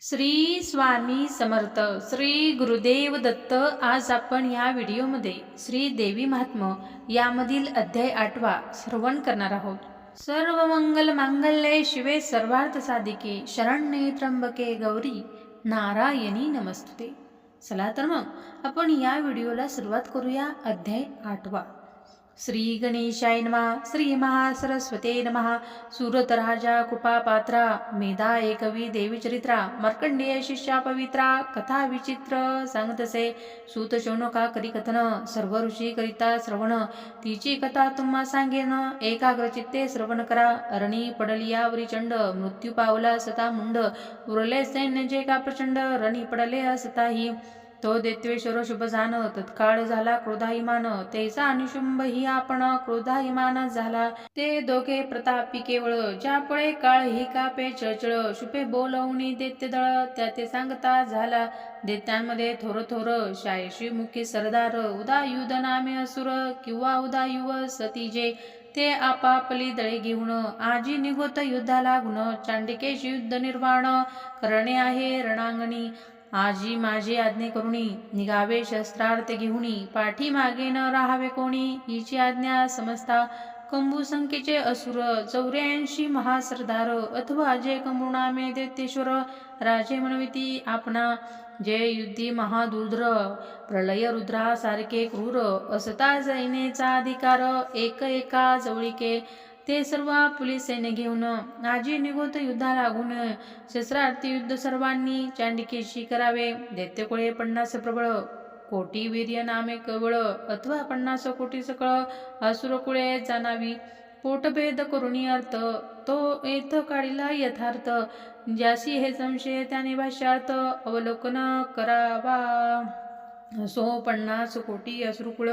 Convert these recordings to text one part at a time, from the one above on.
श्री स्वामी समर्थ श्री गुरुदेव दत्त. आज आपण या व्हिडिओमध्ये श्री देवी महात्म यामधील अध्याय आठवा श्रवण करणार आहोत. सर्व मंगल मांगल्ये शिवे सर्वार्थ साधिके शरण्ये त्र्यंबके गौरी नारायणी नमस्तुते. चला तर मग आपण या व्हिडिओला सुरुवात करूया अध्याय आठवा. श्री गणेशाय नमः श्री महासरस्वते नमः। सुरतराजा कृपापात्रा मेधा एकवी देवीचरित्रा मार्कंडेय शिष्या पवित्रा कथा विचित्र सांगतसे सूत शौनका करी कथन सर्व ऋषी करिता श्रवण तिची कथा तुम्हा सांगेन एकाग्रचित्ते श्रवण करा। रणी पडलियावरी चंड मृत्यू पावला सता मुंड उरले सैन्य जे का प्रचंड रणी पडले असताही। तो देत्वेश्वर शुभ जाण तत्काळ झाला क्रोधाहिमान तेचा अनुशुंभ ही आपण क्रोधाहिमान झाला. ते दोघे प्रतापी केवळ ज्यापुळे काळ ही कापे चळचळ शुपे बोलवणी देत्य दळ त्या ते सांगता झाला. देत्यांमध्ये थोर थोर शायशी मुखी सरदार उदायुध नामे असुर किंवा उदायुव सतीजे ते आपापली दळे घेऊन आजी निघोत युद्धाला गुण चांडिकेश युद्ध निर्माण करणे आहे रणांगणी. आजी माझी आज्ञे करुणी. निघावे शस्त्रार्थ घेऊनी. पाठी मागे न राहावे कोणी? हिची आज्ञा समजता. कंबू संख्येचे असुर चौऱ्याऐंशी महासरदार अथवा जे कंबुनामे दैत्येश्वर राजे म्हणविती आपणा. जे युद्धी महादुद्र. प्रलय रुद्रासारखे क्रूर असता जैनेचा अधिकार एक एका जवळीके. ते सर्व पोलीस सैन्य घेऊन आजी निघोत युद्धा लागून शस्त्रार्थी युद्ध सर्वांनी चांडिकेशी करावे. दैत्यकुळे पन्नास प्रबळ कोटी वीर्य नामे कवळ अथवा पन्नास कोटी सकळ असुरकुळे जाणावी. पोटभेद करुणी अर्थ तो येथ काढिला यथार्थ. ज्याशी हे संशय त्याने भाष्यार्थ अवलोकन करावा. सो पन्नास कोटी असुरकुळ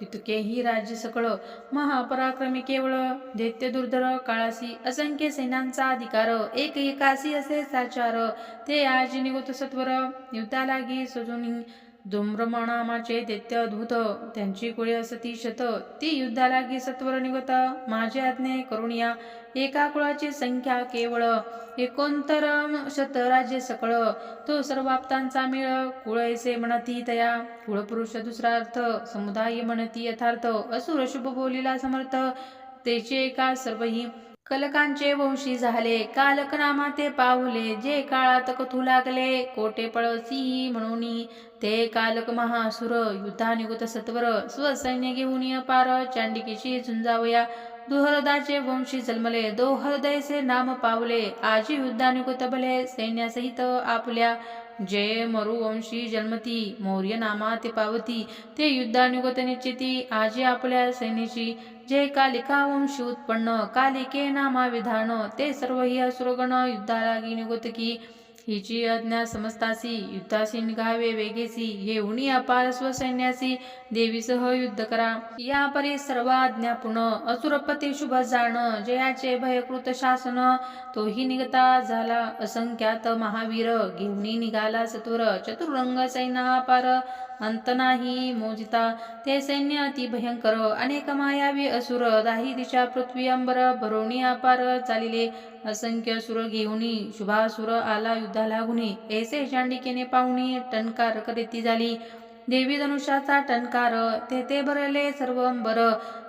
तितकेही राज्य सकळ. महापराक्रमी केवळ दैत्य दुर्धर काळासी असंख्य सेनांचा अधिकार. एक एकासी असे साचार. ते आज निगोत सत्वर. युद्धालागी सजुनी धूम्रमणामाचे दैत्य अद्भुत त्यांची कुळे असती शत ती युद्धालागी सत्वर निगत माझे आज्ञे करुणिया एका कुळाची संख्या केवळ एकोणतर शत राज्य सकळ. तो सर्व मिळ मेळ कुळ ऐसे म्हणती तया. कुळपुरुष दुसरा अर्थ समुदाय म्हणती यथार्थ. असुर शुभ बोलीला समर्थ तेचे एका सर्वही कलकांचे वंशी झाले कालकनामा ते पावले जे काळात कथू लागले कोटे पळसी म्हणून ते कालक महासुर युद्धानिगुत सत्वर स्वसैन्य घेऊन अपार चांडिकेशी झुंजावया दुहरदाचे वंशी जन्मले दोहरदयचे नाम पावले आजी युद्धानिगुत भले सैन्यासहित आपल्या जे मरुवंशी जन्मती मौर्य नामा ते पावती ते युद्धानुगत निश्चिती आजी आपल्या सैन्याची जे कालिका वंशी उत्पन्न कालिके नामा विधान ते सर्व ही असुरगण युद्धालागी निगत की हिची अज्ञा समजतासी युद्धासी निघावे वेगेसी हे उणी अपार स्वसैन्यासी देवीसह युद्ध करा. या परी सर्व आज्ञा पुन असुरपती शुभ जाण जयाचे भयकृत शासन तोही निघता झाला असंख्यात महावीर घेऊनी निघाला सतुर चतुरंग सैना पार अंत नाही मोजिता ते सैन्य अति भयंकर अनेक मायावी असुर दाही दिशा पृथ्वी अंबर भरोणी अपार चालिले असंख्य सुर घेऊनी शुभासुर आला युद्धा लागुनी ऐसे चांडिकेने पाहुणी टणकार करीती झाली. देवी धनुष्याचा टणकार ते ते भरले सर्व अंबर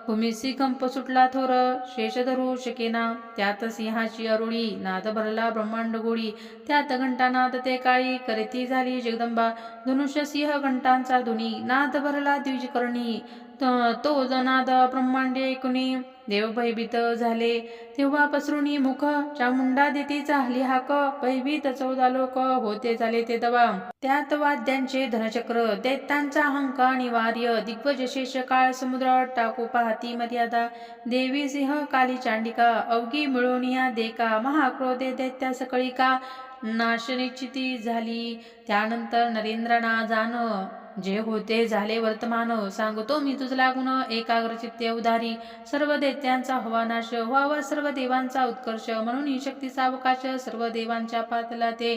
भूमिसी कंप सुटला थोर शेष धरू शकेना. त्यात सिंहाची अरुळी नाद भरला ब्रह्मांड गोळी त्यात घंटानाद ते काळी करीती झाली जगदंबा. धनुष्य सिंह घंटांचा धुनी नाद भरला द्विजकर्णी. तो जनाद ब्रह्मांडे ऐकुनी. देव भयभीत झाले. तेव्हा पसरुणी मुख चामुंडा देती चाहली हाक. भयभीत चौदा लोक होते झाले ते दवा. त्यात वाद्यांचे धनचक्र दैत्यांचा हंका निवार्य दिग्गज शेष काळ समुद्र टाकू पाहत मर्यादा. देवी सिंह काली चांडिका अवघी मिळवणिया देका महाक्रोधे दैत्या सकळिका नाशनिश्चिती झाली. त्यानंतर नरेंद्रना जाण जे होते झाले वर्तमान सांगतो मी तुझला गुण एकाग्रचित्ते उदारी सर्व दैत्यांचा हवा नाश व्हावा सर्व देवांचा उत्कर्ष म्हणून ही शक्तीचा अवकाश सर्व देवांच्या पातला ते.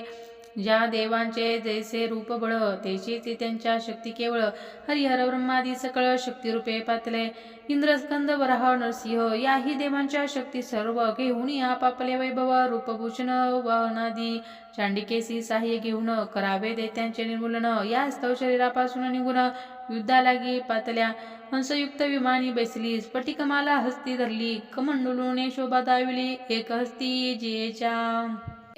ज्या देवांचे जैसे रूप बळ तेची ती त्यांच्या शक्ती केवळ. हरिहर ब्रह्मादी सकळ शक्तिरूपे पातले. इंद्रस्कंद वराह नरसिंह याही देवांच्या शक्ती सर्व घेऊन आपापले वैभव रूपभूषण वाहनादी चांडिकेसी साह्य घेऊन करावे दैत्यांचे निर्मूलन. या स्तव शरीरापासून निघून युद्धालागी पातल्या. हंसयुक्त विमानी बैसली स्फटिकमाला हस्ती धरली. कमंडलूने शोभा दाविली एक हस्ती जियेच्या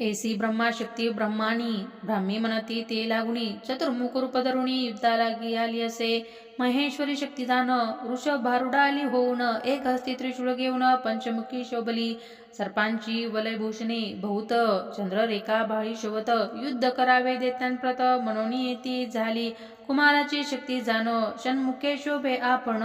एसी ब्रह्माशक्ती ब्रह्माणी ब्राह्मी मनती ते लागुनी चतुर्मुख रूप धरुणी युद्धालागी असे. महेश्वरी शक्तिदान वृषभ भारुडाली होऊन एक हस्ती त्रिशूळ घेऊन पंचमुखी शोभली. सर्पांची वलयभूषणे बहुत चंद्ररेखा भाळी शोभत युद्ध करावे देत्यांप्रत मनोनी येती झाली. कुमाराची शक्ती जाण षण्मुखे शोभे आपण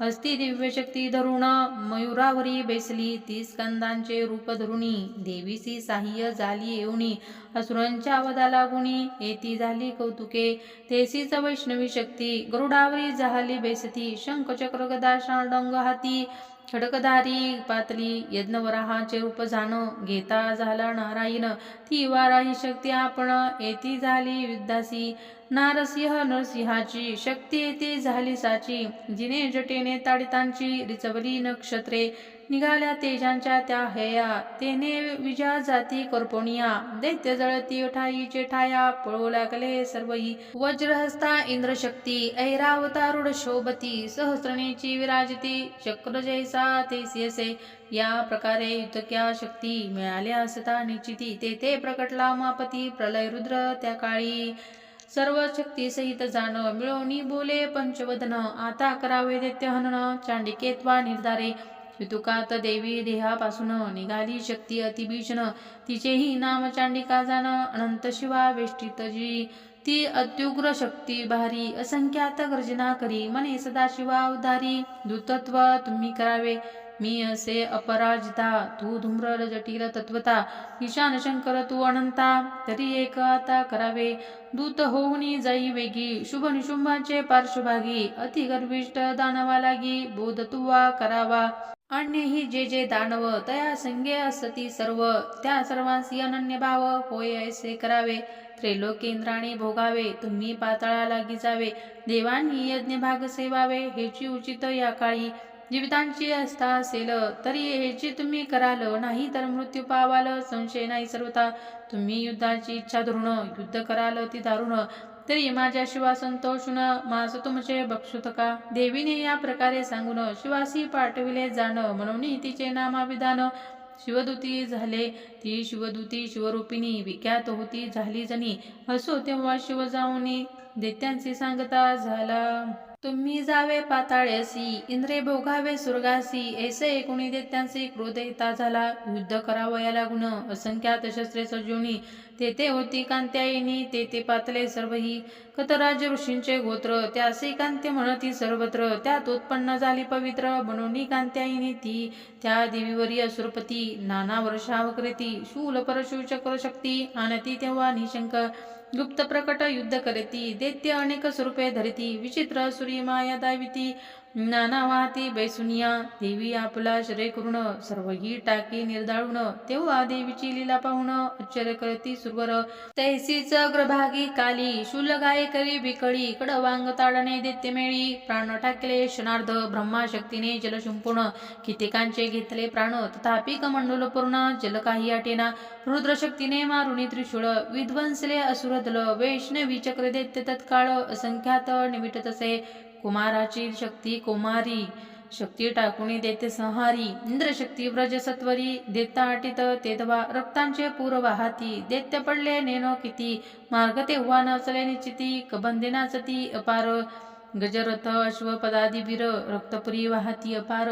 हस्ती दिव्य शक्ती धरुण मयुरावरी बेसली ती स्कंदांचे रूप धरुणी देवीसी साह्य झाली येऊनी असुरांच्या वदा गुणी येती झाली कौतुके. तेसीच वैष्णवी शक्ती गरुडावरी झाली बेसती शंखचक्र गदा शांडंग हाती खडकधारी पातली यज्ञवराहाचे रूप जाण घेता झाला नारायण. ती वाराही शक्ती आपण येती झाली युद्धासी नारसिंह नरसिंहाची शक्ती येते झाली साची. जिने जटेने ताडितांची रिचवली नक्षत्रे निघाल्या तेजांच्या त्या हेया. तेने विजा जाती करपोनिया. दैत्य जळती ठाईचे ठाया पळू लागले सर्वही. वज्रहस्ता इंद्रशक्ती ऐरावतारुढ शोभती. सहस्रणीची विराजती चक्र जैसा तेसी या प्रकारे युतक्या शक्ती मिळाल्या असता निश्चिती. ते ते प्रकटला मापती प्रलय रुद्र त्या काळी. सर्व शक्ती सहित जाण मिळवणी बोले पंचवदन आता करावे दैत्य हनन चांडिकेत्वा निर्धारे. युतुकात देवी देहापासून निघाली शक्ती अतिभीषण. तिचेही नाम चांडिका जाण अनंत शिवा वेष्टित जी. ती अत्युग्र शक्ती भारी असंख्यात गर्जना करी मने सदाशिवा उदारी. दुतत्व तुम्ही करावे. मी असे अपराजिता तू धूम्र जटिल तत्वता ईशान शंकर तू अनंता तरी एक आता करावे. दूत होऊनी जाई वेगी शुभ निशुंभाचे पार्श्वभागी अति गर्विष्ट दानवा लागी बोध तुवा करावा. अन्यही जे जे दानव तया संगे असती सर्व त्या सर्वांसी अनन्य भाव होय ऐसे करावे. त्रैलोकेंद्राने भोगावे तुम्ही पाताळा लागी जावे. देवांनी यज्ञ भाग सेवावे हेची उचित या काळी. जीवितांची असता असेल तरी ह्याची तुम्ही कराल नाही तर मृत्यू पावाल संशय नाही सर्वता तुम्ही युद्धाची इच्छा धरून युद्ध कराल ती दारुण. तरी माझ्या शिवा संतोषून मास तुमचे बक्षुत का? देवीने या प्रकारे सांगून शिवासी पाठविले जाणं म्हणून तिचे नामाविधान शिवदूती झाले. ती शिवदूती शिवरूपिणी विख्यात होती झाली जनी असो तेव्हा शिव जाऊनी दैत्यांची सांगता झाला. तुम्ही जावे पाताळ्यासी इंद्रे भोगावे स्वर्गासी ऐसे एकूणी देत्यांचे क्रोध हिता झाला युद्ध करावया लागून असंख्यात शस्त्रे सजवणी तेथे होती कांत्यायिनी तेथे पातले सर्वही कतराज ऋषींचे गोत्र. त्यासे कांत्य म्हणती सर्वत्र. त्यात उत्पन्न झाली पवित्र. म्हणून कांत्यायिनी ती. त्या देवीवरी असुरपती नाना वर्षावकृती शूल परशु चक्र शक्ती आणती तेव्हा निशंक गुप्त प्रकट युद्ध करती दैत्य अनेक स्वरूपे धरती विचित्र सुरी माया दाविती नाना बैसुनिया देवी आपला श्रेय करून सर्वही टाकी निर्धाळून तेव्हा देवीची लीला पाहून आश्चर्य करती सुरवर. तैसीच अग्रभागी काली शूल गाय करी बिकळी कडवांग ताडणे देते मेळी प्राण टाकले क्षणार्ध ब्रह्मा शक्तीने जल शिंपून कित्येकांचे घेतले प्राण तथापि कमंडल पूर्ण जल काही आटेना रुद्रशक्तीने मारुणी त्रिशूळ विध्वंसले असुरदल वैष्णवी चक्र दैत्य तत्काळ असंख्यात निमिटत तसे कुमाराची शक्ती कुमारी शक्ती टाकुणी देते संहारी इंद्रशक्ती व्रजसत्वरी देता अटित तेतवा रक्तांचे पूर वाहती दैत्य पडले नेनो किती मार्ग तेव्हा नचले निश्चिती कबंदे नाचती अपार गजरथ अश्वपदादिवीर रक्तपुरी वाहती अपार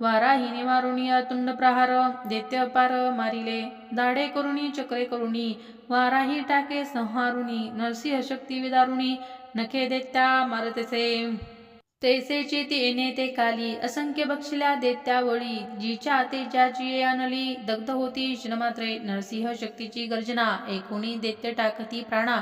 वाराही निवारुणी तुंड प्रहार देत्य अपार मारिले दाढे करुणी चक्रे करुणी वाराही टाके संहारुणी नरसिंह शक्ती विदारुणी नखे देत्या मारतसे तैसेची ती येणे ते काली. असंख्य बक्षिल्या देत्यावळी जिच्या तेजाची आणली. दग्ध होती क्षणमात्रे नरसिंह शक्तीची गर्जना. एकूणी दैत्य टाकती प्राणा.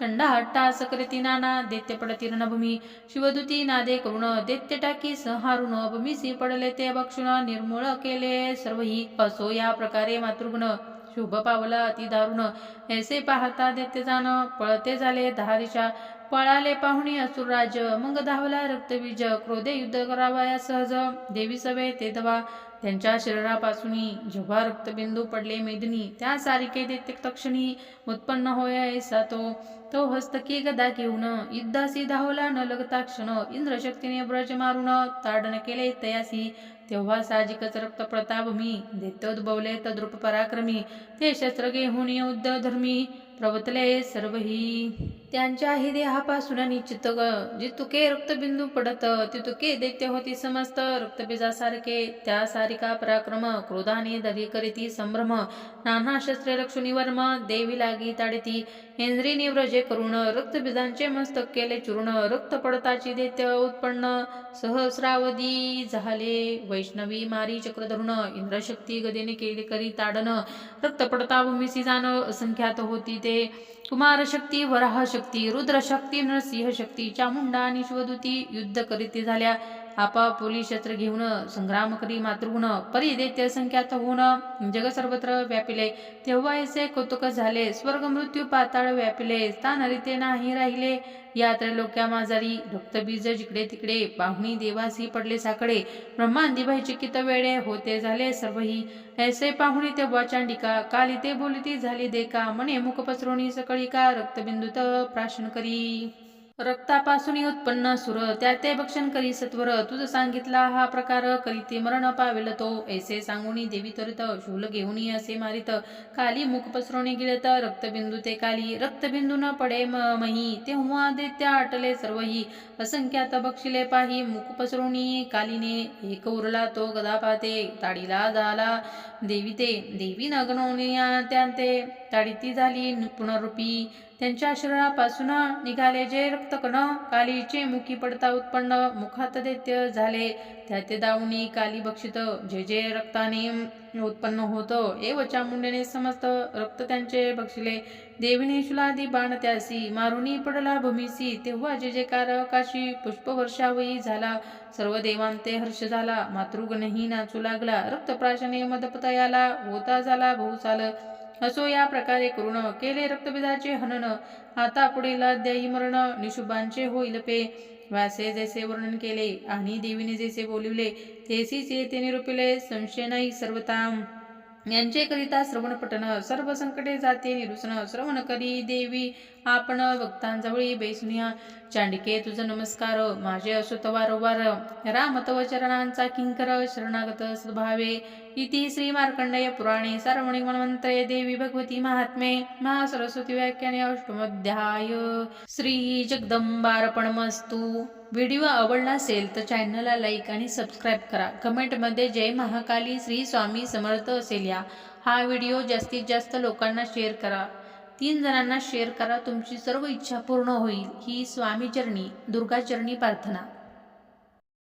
थंडा हट्टा सकरती नाना. दैत्य पडती रणभूमी. शिवदूती नादे करुण. दैत्य टाकी संहारुण. भूमीसी पडले ते भक्षण निर्मूळ केले सर्वही. असो या प्रकारे मातृगुण. शुभ पावला अति दारुण ऐसे पाहता देत्य जाणं पळते झाले दहा दिशा. पळाले पाहुणे असुरराज मग धावला रक्तबीज. क्रोधे युद्ध करावया सहज. देवी सवे ते दवा त्यांच्या शरीरापासूनही जेव्हा रक्तबिंदू पडले मेदिनी त्या सारिके देते तक्षणी उत्पन्न होय ऐसा तो. तो हस्तकी गदा घेऊन युद्धासी धावला न लगता क्षण. इंद्रशक्तीने ब्रज मारून ताडण केले तयासी. तेव्हा साहजिकच रक्त प्रताप मी. देतोद्भवले तद्रुप पराक्रमी. ते शस्त्र घेऊन युद्ध धर्मी. प्रवतले सर्वही. त्यांच्याही देहापासून निश्चित ग. जितुके रक्तबिंदू पडत तितुके दैत्य होती समस्त. रक्तबीजासारखे त्या सारिका पराक्रम क्रोधाने दरी करीती संभ्रम नाना शस्त्रे लक्ष्मी वर्म देवी लागी ताडिती इंद्री निव्रजे करुण रक्तबीजांचे मस्तक केले चूर्ण रक्त पडताची दैत्य उत्पन्न सहस्रावधी झाले. वैष्णवी मारी चक्रधरुण इंद्रशक्ती गदेने केले करी ताडन रक्त पडता भूमिसी जाण असंख्यात होती ते कुमार शक्ती वराह शक्ती रुद्र शक्ती नरसिंह शक्ती चामुंडा आणि शिवदूती युद्ध करीत झाल्या. आपापोली शस्त्र घेऊन संग्राम करी मातृगुण परी दैत्य संख्यात होऊन जग सर्वत्र व्यापिले. तेव्हा ऐसे कौतुक झाले स्वर्ग मृत्यू पाताळ व्यापिले स्थान रिते नाही राहिले. या त्रैलोक्या माजारी रक्तबीज जिकडे तिकडे पाहुणी देवासी पडले साकडे. ब्रह्मांदिबाई चिकित वेळे होते झाले सर्वही. ऐसे पाहुणी तेव्हा चांडिका काली ते बोलिती झाली देका. मने मुख सकळी का रक्तबिंदूत प्राशन करी. रक्तापासून उत्पन्न सुर त्या ते भक्षण करी सत्वर. तुझ सांगितला हा प्रकार करीते मरण पावेल तो. ऐसे सांगुनी देवी त्वरित शूल घेऊन असे मारित. काली मुख पसरवणे गिळत रक्तबिंदू ते काली. रक्तबिंदू न पडे म- मही. तेव्हा त्या आटले सर्वही. असंख्यात बक्षिले पाही. मुख पसरवणी कालीने एक उरला तो गदा पाते ताडीला झाला देवी ते देवी नगनवनिया त्या ते ताडीती झाली पुनरुपी त्यांच्या शरीरापासून निघाले. जे रक्तकण कालीचे मुखी पडता उत्पन्न मुखात दैत्य झाले त्या ते दावणी काली बक्षित जे जे रक्ताने उत्पन्न होतं एव चामुंडेने समस्त रक्त त्यांचे बक्षिले देवीने शुलादी बाण त्यासी मारुनी पडला भूमीसी. तेव्हा जे जे काशी पुष्पवर्षावयी झाला सर्व देवांते हर्ष झाला मातृगणही नाचू लागला. रक्तप्राशने मदपतयाला होता झाला बहुसाल असो या प्रकारे करून केले रक्तबिदाचे हनन आता पुढील अध्यायी मरण निशुभांचे होईल पे. व्यासे जैसे वर्णन केले आणि देवीने जैसे बोलिवले तेसीच ते निरूपिले संशय नाही सर्वताम. यांचे करिता श्रवण पठन सर्व संकटे जाते निरुसन श्रवण करी देवी. आपण भक्तांजवळी बेसुनिया चांडिके तुझ नमस्कार. माझे असो वारंवार राम तव चरणांचा किंकर शरणागत सद्भावे. इति श्री मार्कंडेय पुराणे सार्वणिक मनमंत्रे देवी भगवती महात्मे. महासरस्वती व्याख्याने अष्टमध्याय. श्री जगदंबार्पणमस्तु. व्हिडिओ आवडला असेल तर चॅनलला लाईक आणि सबस्क्राईब करा. कमेंटमध्ये जय महाकाली श्री स्वामी समर्थ असेल या. हा व्हिडिओ जास्तीत जास्त लोकांना शेअर करा. तीन जणांना शेअर करा. तुमची सर्व इच्छा पूर्ण होईल. ही स्वामीचरणी दुर्गाचरणी प्रार्थना.